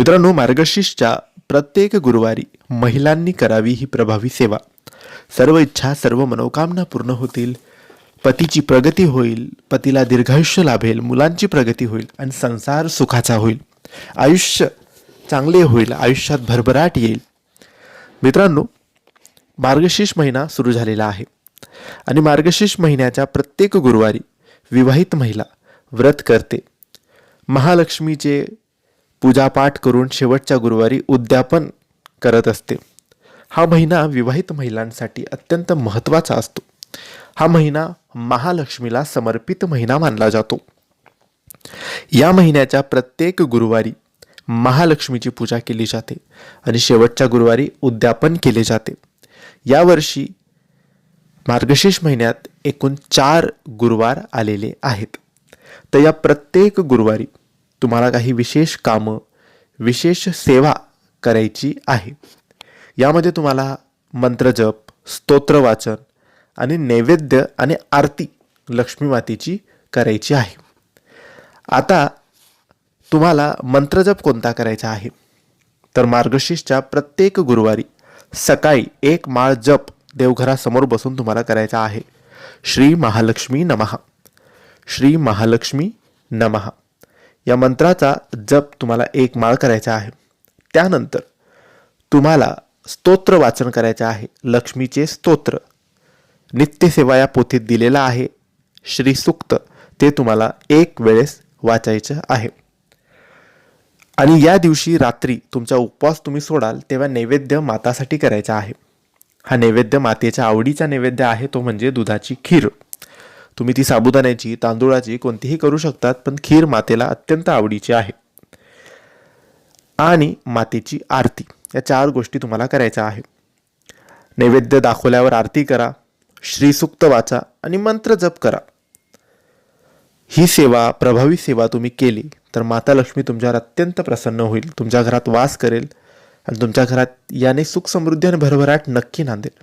मित्रांनो मार्गशीर्षच्या प्रत्येक गुरुवारी महिलांनी करावी ही प्रभावी सेवा. सर्व इच्छा सर्व मनोकामना पूर्ण होतील. पतीची प्रगती होईल पतीला दीर्घायुष्य लाभेल मुलांची प्रगती होईल आणि संसार सुखाचा होईल. आयुष्य चांगले होईल आयुष्यात भरभराट येईल. मित्रांनो मार्गशीर्ष महिना सुरू झालेला आहे आणि मार्गशीर्ष महिन्याच्या प्रत्येक गुरुवारी विवाहित महिला व्रत करते. महालक्ष्मीचे पूजापाठ करून शेवटच्या गुरुवारी उद्यापन करत असते. हा महिना विवाहित महिलांसाठी अत्यंत महत्त्वाचा असतो. हा महिना महालक्ष्मीला समर्पित महिना मानला जातो. या महिन्याच्या प्रत्येक गुरुवारी महालक्ष्मीची पूजा केली जाते आणि शेवटच्या गुरुवारी उद्यापन केले जाते. यावर्षी मार्गशीर्ष महिन्यात एकूण चार गुरुवार आलेले आहेत. तर या प्रत्येक गुरुवारी तुम्हाला काही विशेष कामं विशेष सेवा करायची आहे. यामध्ये तुम्हाला मंत्रजप स्तोत्र वाचन आणि नैवेद्य आणि आरती लक्ष्मी मातेची करायची आहे. आता तुम्हाला मंत्रजप कोणता करायचा आहे? तर मार्गशीर्षच्या प्रत्येक गुरुवारी सकाळी एक माळ जप देवघरासमोर बसून तुम्हाला करायचा आहे. श्री महालक्ष्मी नमहा श्री महालक्ष्मी नमहा या मंत्राचा जप तुम्हाला एक माळ करायचा आहे. त्यानंतर तुम्हाला स्तोत्र वाचन करायचे आहे. लक्ष्मीचे स्तोत्र. नित्यसेवा या पोथीत दिलेला आहे. श्रीसुक्त ते तुम्हाला एक वेळेस वाचायचं आहे. आणि या दिवशी रात्री तुमचा उपवास तुम्ही सोडाल तेव्हा नैवेद्य मातासाठी करायचा आहे. हा नैवेद्य मातेच्या आवडीचा नैवेद्य आहे तो म्हणजे दुधाची खीर. तुम्ही ती साबुदाण्याची तांदूळाची कोणतीही करू शकतात पण खीर मातेला अत्यंत आवडीची आहे. आणि मातेची आरती या चार गोष्टी तुम्हाला करायच्या आहे नैवेद्य दाखवल्यावर आरती करा श्रीसुक्त वाचा आणि मंत्र जप करा. ही सेवा प्रभावी सेवा तुम्ही केली तर माता लक्ष्मी तुमच्यावर अत्यंत प्रसन्न होईल तुमच्या घरात वास करेल आणि तुमच्या घरात याने सुख समृद्धी आणि भरभराट नक्की नांदेल.